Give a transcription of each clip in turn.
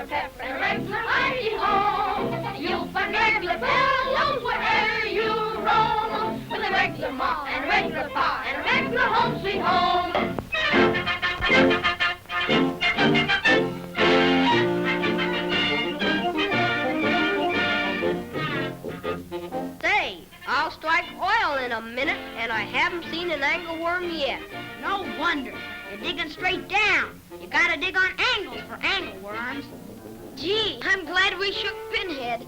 and regular home. You'll find regular fellows wherever you roam. With a regular and regular pa and regular home sweet home. Say, I'll strike oil in a minute, and I haven't seen an angleworm yet. No wonder. You're digging straight down. You gotta dig on angles for angleworms. Gee, I'm glad we shook Pinhead.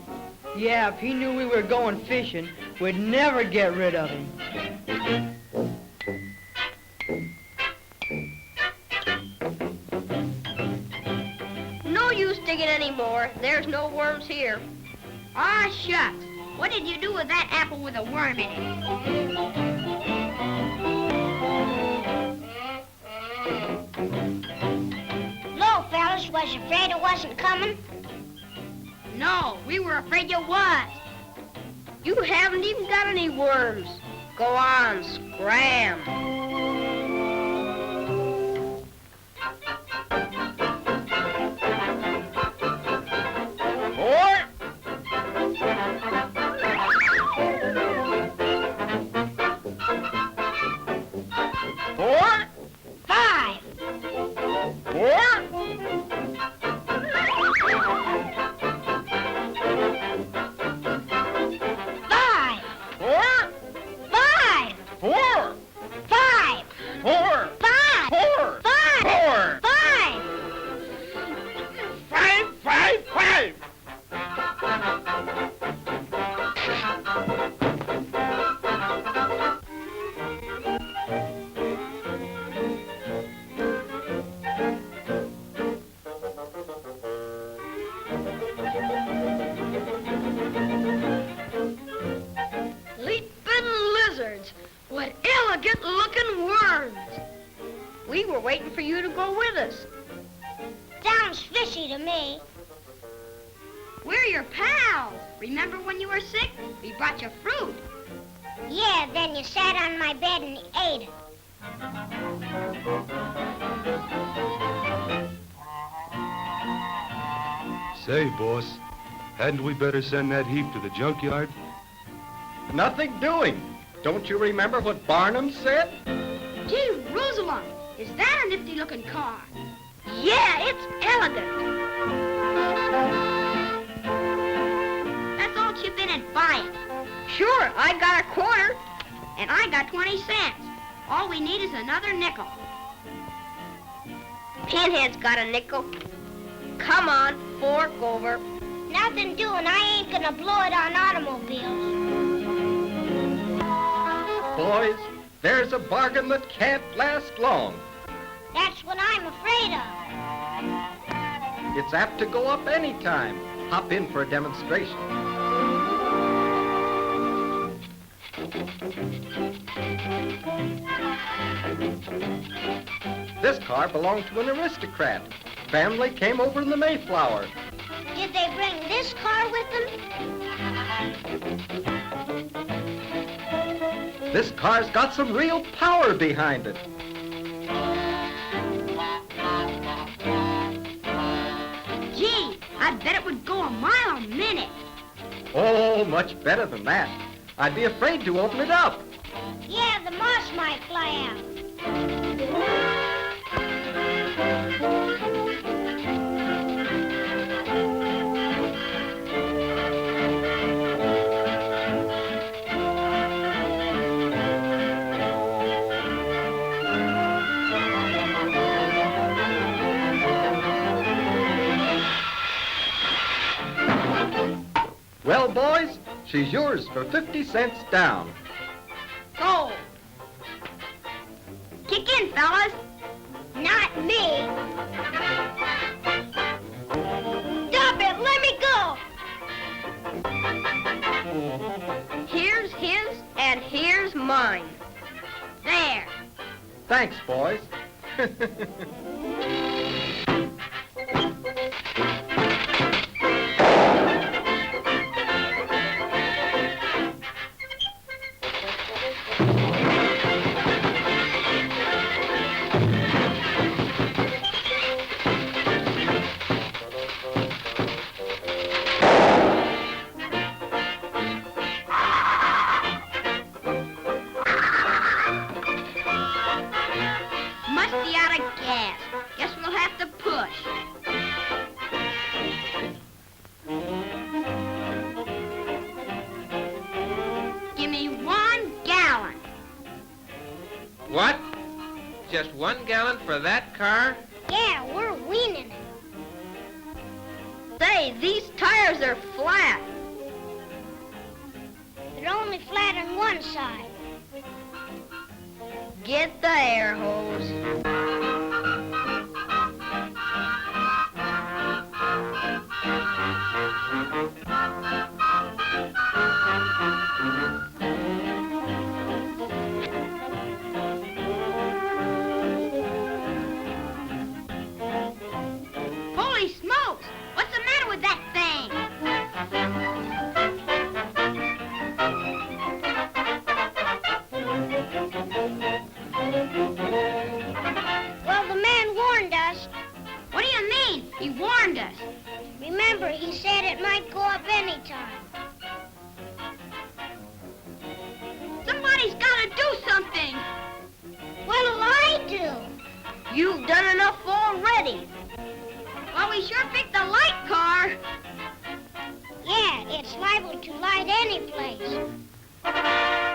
Yeah, if he knew we were going fishing, we'd never get rid of him. No use digging anymore. There's no worms here. Ah, shucks. What did you do with that apple with a worm in it? Low, fellas, was you afraid it wasn't coming? No, we were afraid you was. You haven't even got any worms. Go on, scram. For you to go with us. Sounds fishy to me. We're your pals. Remember when you were sick? We brought you fruit. Yeah, then you sat on my bed and ate it. Say, boss, hadn't we better send that heap to the junkyard? Nothing doing. Don't you remember what Barnum said? Gee, Rosamond, is that a nifty looking car? Yeah, it's elegant. Let's all chip in and buy it. Sure, I got a quarter. And I got 20 cents. All we need is another nickel. Pinhead's got a nickel. Come on, fork over. Nothing doing. I ain't gonna blow it on automobiles. Boys, there's a bargain that can't last long. That's what I'm afraid of. It's apt to go up any time. Hop in for a demonstration. This car belonged to an aristocrat. Family came over in the Mayflower. Did they bring this car with them? This car's got some real power behind it. I bet it would go a mile a minute. Oh, much better than that. I'd be afraid to open it up. Yeah, the moss might fly out. Well, boys, she's yours for 50 cents down. Go. Kick in, fellas. Not me. Stop it! Let me go! Here's his and here's mine. There. Thanks, boys. Give me one gallon. What? Just one gallon for that car? Yeah, we're weaning it. Say, these tires are flat. They're only flat on one side. Get the air hose. He warned us. Remember, he said it might go up anytime. Somebody's got to do something. What'll I do? You've done enough already. Well, we sure picked the light car. Yeah, it's liable to light any place.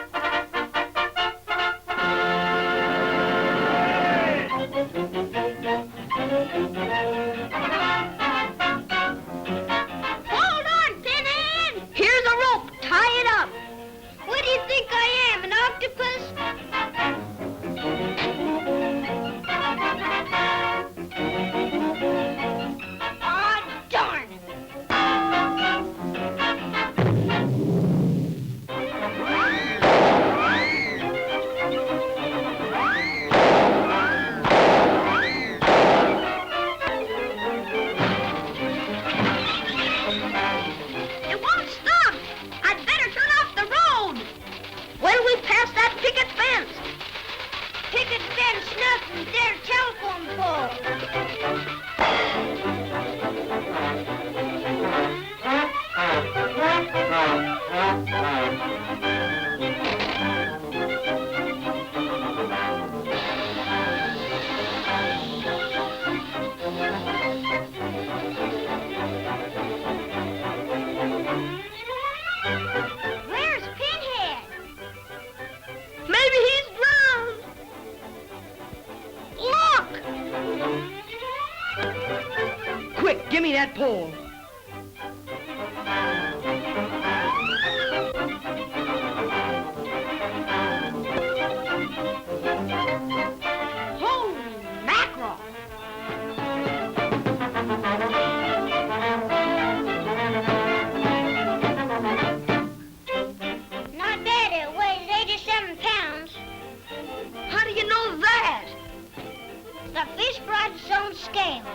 the fish brought its own scales.